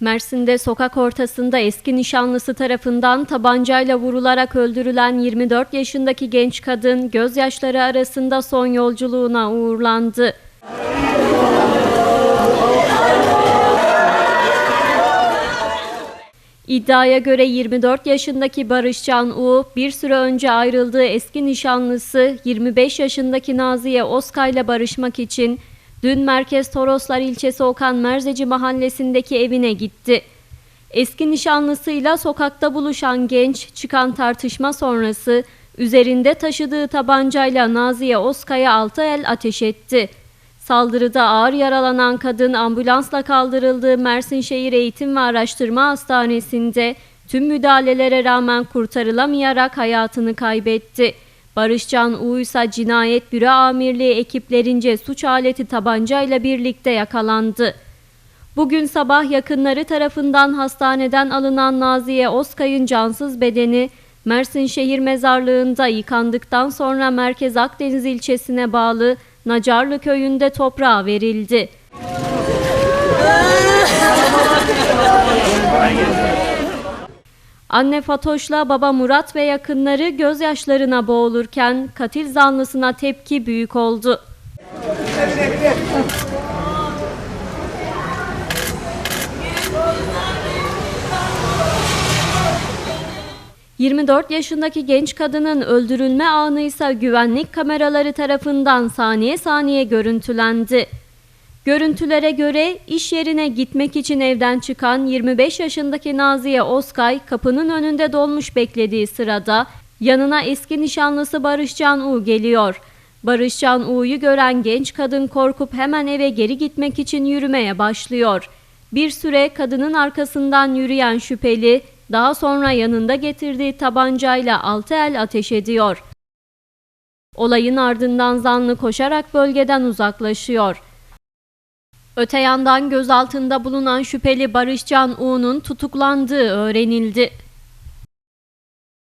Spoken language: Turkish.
Mersin'de sokak ortasında eski nişanlısı tarafından tabancayla vurularak öldürülen 24 yaşındaki genç kadın gözyaşları arasında son yolculuğuna uğurlandı. İddiaya göre 24 yaşındaki Barışcan U, bir süre önce ayrıldığı eski nişanlısı 25 yaşındaki Naziye Oskay ile barışmak için dün Merkez Toroslar ilçesi Okan Merzeci mahallesindeki evine gitti. Eski nişanlısıyla sokakta buluşan genç çıkan tartışma sonrası üzerinde taşıdığı tabancayla Naziye Oskay'a altı el ateş etti. Saldırıda ağır yaralanan kadın ambulansla kaldırıldığı Mersin Şehir Eğitim ve Araştırma Hastanesi'nde tüm müdahalelere rağmen kurtarılamayarak hayatını kaybetti. Barışcan U ise cinayet büro amirliği ekiplerince suç aleti tabancayla birlikte yakalandı. Bugün sabah yakınları tarafından hastaneden alınan Naziye Oskay'ın cansız bedeni Mersin Şehir Mezarlığı'nda yıkandıktan sonra Merkez Akdeniz ilçesine bağlı Nacarlı köyünde toprağa verildi. Anne Fatoş'la baba Murat ve yakınları gözyaşlarına boğulurken katil zanlısına tepki büyük oldu. 24 yaşındaki genç kadının öldürülme anı ise güvenlik kameraları tarafından saniye saniye görüntülendi. Görüntülere göre iş yerine gitmek için evden çıkan 25 yaşındaki Naziye Oskay kapının önünde dolmuş beklediği sırada yanına eski nişanlısı Barışcan U geliyor. Barışcan U'yu gören genç kadın korkup hemen eve geri gitmek için yürümeye başlıyor. Bir süre kadının arkasından yürüyen şüpheli daha sonra yanında getirdiği tabancayla altı el ateş ediyor. Olayın ardından zanlı koşarak bölgeden uzaklaşıyor. Öte yandan gözaltında bulunan şüpheli Barışcan U'nun tutuklandığı öğrenildi.